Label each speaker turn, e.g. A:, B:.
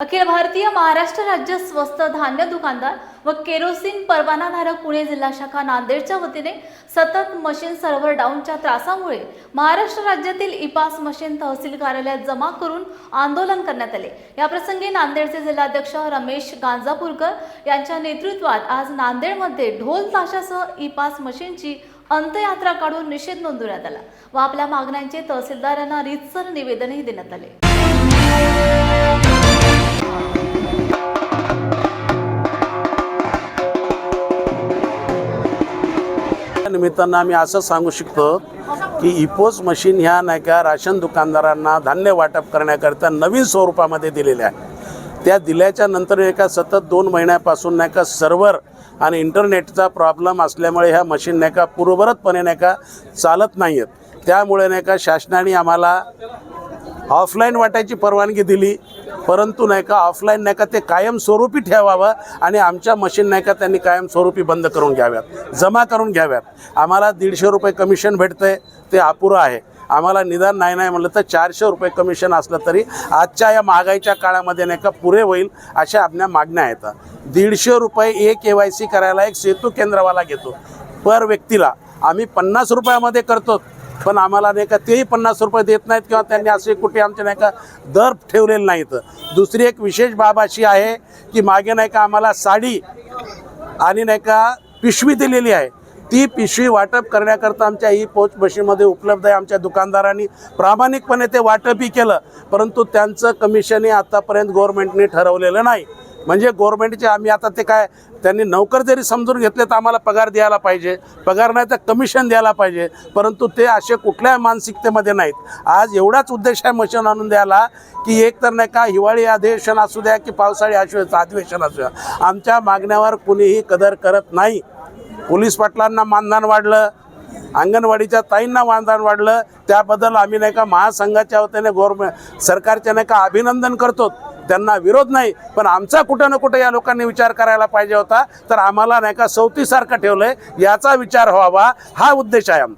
A: अखिल भारतीय महाराष्ट्र राज्य स्वस्त धान्य दुकानदार व केरोसिन परवानाधारक पुणे जिल्हा शाखा नांदेडच्या वतीने सतत मशीन सर्व्हर डाऊनच्या त्रासामुळे महाराष्ट्र राज्यातील इपास मशीन तहसील कार्यालयात जमा करून आंदोलन करण्यात आले. याप्रसंगी नांदेडचे जिल्हाध्यक्ष रमेश गांजापूरकर यांच्या नेतृत्वात आज नांदेडमध्ये ढोल ताशासह इपास मशीनची अंत्ययात्रा काढून निषेध नोंदवण्यात आला व आपल्या मागण्यांचे तहसीलदारांना रीतसर निवेदनही देण्यात आले.
B: निमित्तानं आम्ही असं सांगू शकतो की इपोस मशीन ह्या नाही का राशन दुकानदारांना धान्य वाटप करण्याकरिता नवीन स्वरूपामध्ये दिलेल्या आहे त्या दिल्याच्या नंतर एका सतत दोन महिन्यापासून नाही का सर्व्हर आणि इंटरनेटचा प्रॉब्लेम असल्यामुळे ह्या मशीन नाही का पूर्वरतपणे नाही का चालत नाही आहेत त्यामुळे नाही का शासनाने आम्हाला ऑफलाईन वाटायची परवानगी दिली. परंतु नाही का ऑफलाईन नाही का ते कायमस्वरूपी ठेवावं आणि आमच्या मशीन नाही का त्यांनी कायमस्वरूपी बंद करून घ्याव्यात. जमा करून घ्याव्यात. आम्हाला दीडशे रुपये कमिशन भेटतंय ते अपुरं आहे. आम्हाला निदान नाही नाही म्हटलं तर चारशे रुपये कमिशन असलं तरी आजच्या या महागाईच्या काळामध्ये नाही का पुरे होईल अशा आपल्या मागण्या आहेत. दीडशे रुपये ए के वाय सी करायला एक सेतू केंद्रवाला घेतो. पर व्यक्तीला आम्ही पन्नास रुपयामध्ये करतो. पण आम्हाला नाही का तेही पन्नास रुपये देत नाहीत किंवा त्यांनी असे कुठे आमचे नाही का दर ठेवलेले नाहीत. दुसरी एक विशेष बाब अशी आहे की मागे नाही का आम्हाला साडी आणि नाही का पिशवी दिलेली आहे. ती पिशवी वाटप करण्याकरता आमच्या ही पोच मशीनमध्ये उपलब्ध आहे. आमच्या दुकानदारांनी प्रामाणिकपणे ते वाटपही केलं परंतु त्यांचं कमिशनही आतापर्यंत गव्हर्मेंटने ठरवलेलं नाही. म्हणजे गव्हर्नमेंटचे आम्ही आता ते काय त्यांनी नोकर जरी समजून घेतले तर आम्हाला पगार द्यायला पाहिजे. पगार नाही तर कमिशन द्यायला पाहिजे. परंतु ते असे कुठल्या मानसिकतेमध्ये नाहीत. आज एवढाच उद्देश आहे मशीन आणून द्यायला की एक तर नाही का हिवाळी अधिवेशन असू द्या की पावसाळी असू अधिवेशन असू द्या. आमच्या मागण्यावर कुणीही कदर करत नाही. पोलीस पाटलांना मानधन वाढलं अंगणवाडीच्या ताईंना मानधन वाढलं. त्याबद्दल आम्ही नाही का महासंघाच्या वतीने गव्हर्मेंट सरकारच्या नाही का अभिनंदन करतो. त्यांना विरोध नाही पण आमचा कुठं ना कुठं या लोकांनी विचार करायला पाहिजे होता तर आम्हाला नाही का सवतीसारखं ठेवलंय याचा विचार व्हावा हा उद्देश आहे आमचा.